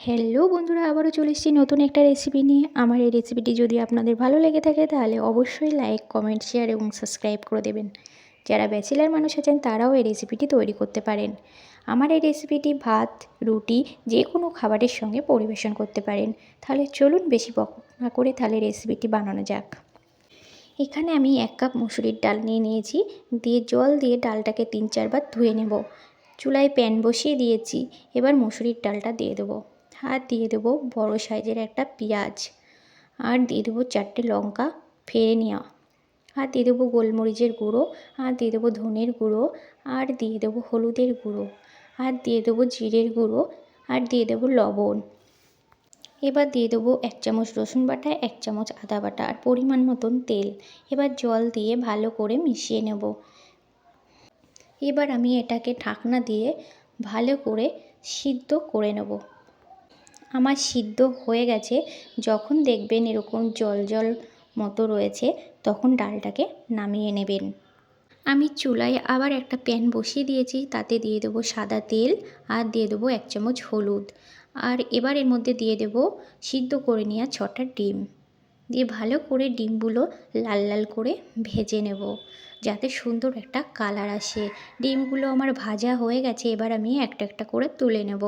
Hello বন্ধুরা, আবারও চলে এসেছি নতুন একটা রেসিপি নিয়ে। আমার এই রেসিপিটি যদি আপনাদের ভালো লেগে থাকে, তাহলে অবশ্যই লাইক কমেন্ট শেয়ার এবং সাবস্ক্রাইব করে দেবেন। যারা ব্যাচেলার মানুষ আছেন, তারাও এই রেসিপিটি তৈরি করতে পারেন। আমার এই রেসিপিটি ভাত, রুটি যে কোনো খাবারের সঙ্গে পরিবেশন করতে পারেন। তাহলে চলুন বেশি বক না করে তাহলে রেসিপিটি বানানো যাক। এখানে আমি এক কাপ মুসুরির ডাল নিয়ে নিয়েছি। দিয়ে জল দিয়ে ডালটাকে তিন চারবার ধুয়ে নেব। চুলায় প্যান বসিয়ে দিয়েছি। এবার মুসুরির ডালটা দিয়ে দেবো। আর দিয়ে দেবো বড়ো সাইজের একটা পেঁয়াজ। আর দিয়ে দেবো চারটে লঙ্কা ফেড়ে নেওয়া আর দিয়ে দেবো গোলমরিচের গুঁড়ো, আর দিয়ে দেবো ধনের গুঁড়ো, আর দিয়ে দেবো হলুদের গুঁড়ো, আর দিয়ে দেবো জিরের গুঁড়ো, আর দিয়ে দেবো লবণ। এবার দিয়ে দেবো এক চামচ রসুন বাটা, এক চামচ আদা বাটা আর পরিমাণ মতন তেল। এবার জল দিয়ে ভালো করে মিশিয়ে নেব। এবার আমি এটাকে ঢাকনা দিয়ে ভালো করে সিদ্ধ করে নেব। আমার সিদ্ধ হয়ে গেছে। যখন দেখবেন এরকম জল জল মতো রয়েছে, তখন ডালটাকে নামিয়ে নেবেন। আমি চুলায় আবার একটা প্যান বসিয়ে দিয়েছি, তাতে দিয়ে দেবো সাদা তেল আর দিয়ে দেবো এক চামচ হলুদ। আর এবার এর মধ্যে দিয়ে দেব সিদ্ধ করে নেওয়া ছটা ডিম। দিয়ে ভালো করে ডিমগুলো লাল লাল করে ভেজে নেব, যাতে সুন্দর একটা কালার আসে। ডিমগুলো আমার ভাজা হয়ে গেছে, এবার আমি একটা একটা করে তুলে নেব।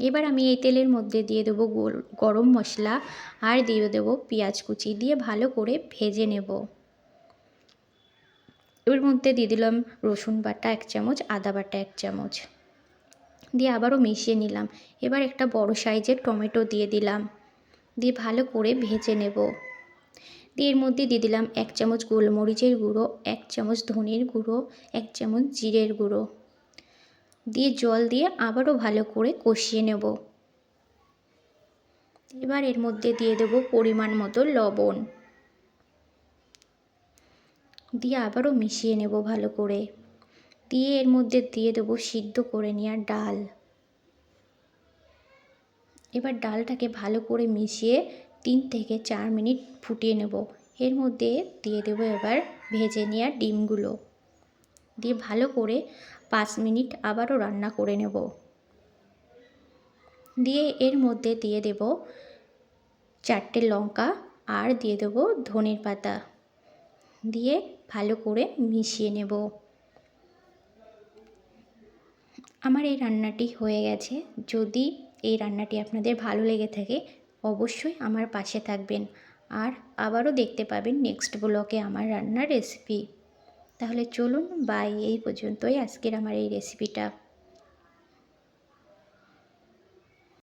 এবার আমি এই তেলের মধ্যে দিয়ে দেবো গরম মশলা আর দিয়ে দেবো পেঁয়াজ কুচি দিয়ে ভালো করে ভেজে নেব। এর মধ্যে দিয়ে দিলাম রসুন বাটা এক চামচ, আদা বাটা এক চামচ। দিয়ে আবারও মিশিয়ে নিলাম। এবার একটা বড় সাইজের টমেটো দিয়ে দিলাম। দিয়ে ভালো করে ভেজে নেব। দিয়ে এর মধ্যে দিয়ে দিলাম এক চামচ গোলমরিচের গুঁড়ো, এক চামচ ধনের গুঁড়ো, এক চামচ জিরের গুঁড়ো। দিয়ে জল দিয়ে আবারও ভালো করে কষিয়ে নেব। এবার এর মধ্যে দিয়ে দেব পরিমাণ মতো লবণ। দিয়ে আবারও মিশিয়ে নেব ভালো করে। দিয়ে এর মধ্যে দিয়ে দেবো সিদ্ধ করে নেওয়া ডাল। এবার ডালটাকে ভালো করে মিশিয়ে তিন থেকে চার মিনিট ফুটিয়ে নেব। এর মধ্যে দিয়ে দেবো এবার ভেজে নেওয়া ডিমগুলো। দিয়ে ভালো করে পাঁচ মিনিট আবারও রান্না করে নেব। দিয়ে এর মধ্যে দিয়ে দেব চারটে লঙ্কা আর দিয়ে দেব ধনের পাতা। দিয়ে ভালো করে মিশিয়ে নেব। আমার এই রান্নাটি হয়ে গেছে। যদি এই রান্নাটি আপনাদের ভালো লেগে থাকে, অবশ্যই আমার পাশে থাকবেন। আর আবারও দেখতে পাবেন নেক্সট ব্লকে আমার রান্নার রেসিপি। তাহলে চলুন বাই এই পর্যন্তই। আজকের আমার এই রেসিপিটা